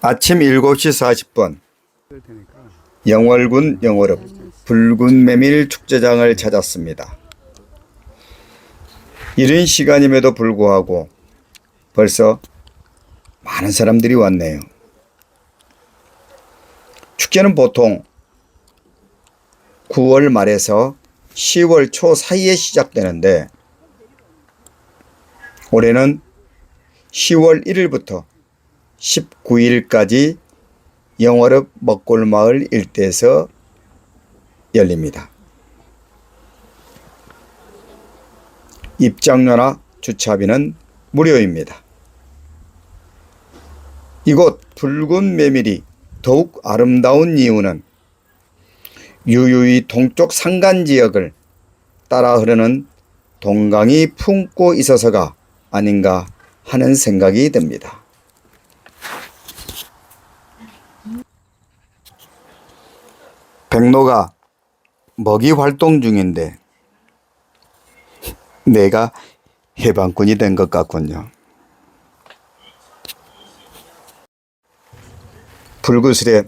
아침 7시 40분 영월군 영월읍 붉은 메밀 축제장을 찾았습니다. 이른 시간임에도 불구하고 벌써 많은 사람들이 왔네요. 축제는 보통 9월 말에서 10월 초 사이에 시작되는데 올해는 10월 1일부터 19일까지 영월읍 먹골마을 일대에서 열립니다. 입장료나 주차비는 무료입니다. 이곳 붉은 메밀이 더욱 아름다운 이유는 유유히 동쪽 산간 지역을 따라 흐르는 동강이 품고 있어서가 아닌가 하는 생각이 듭니다. 백로가 먹이 활동 중인데 내가 해방꾼이 된 것 같군요. 불구슬에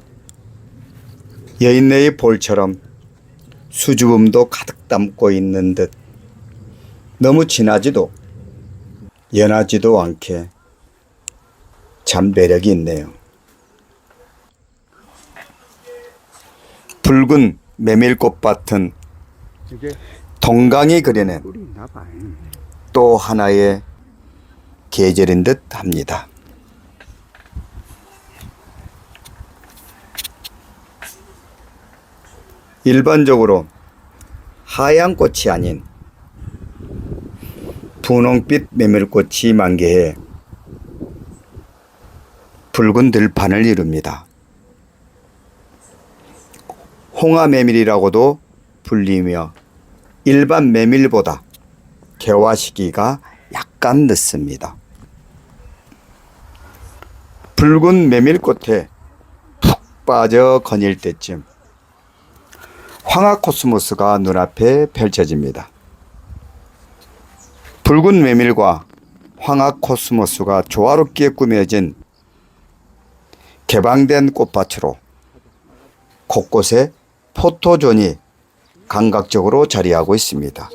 여인네의 볼처럼 수줍음도 가득 담고 있는 듯 너무 진하지도 연하지도 않게 참 매력이 있네요. 붉은 메밀꽃밭은 동강이 그려낸. 또 하나의 계절인 듯 합니다. 일반적으로 하얀 꽃이 아닌 분홍빛 메밀꽃이 만개해 붉은 들판을 이룹니다. 홍화 메밀이라고도 불리며 일반 메밀보다 개화 시기가 약간 늦습니다. 붉은 메밀꽃에 푹 빠져 거닐 때쯤 황화 코스모스가 눈앞에 펼쳐집니다. 붉은 메밀과 황화 코스모스가 조화롭게 꾸며진 개방된 꽃밭으로 곳곳에 포토존이 감각적으로 자리하고 있습니다.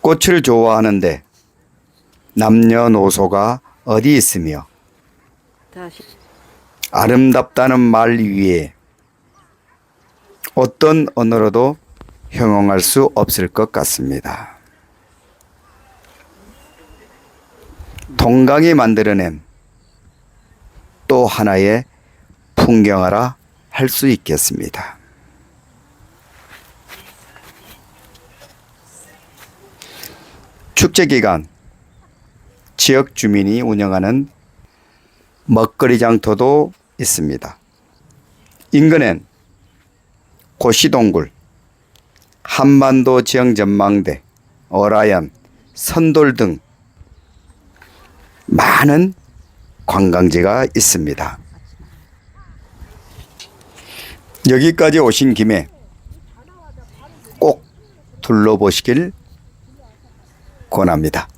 꽃을 좋아하는데 남녀노소가 어디 있으며 아름답다는 말 위에 어떤 언어로도 형용할 수 없을 것 같습니다. 동강이 만들어낸 또 하나의 풍경화라 할 수 있겠습니다. 축제 기간 지역 주민이 운영하는 먹거리 장터도 있습니다. 인근엔 고시동굴, 한반도 지형 전망대, 어라얀, 선돌 등 많은 관광지가 있습니다. 여기까지 오신 김에 꼭 둘러보시길 권합니다.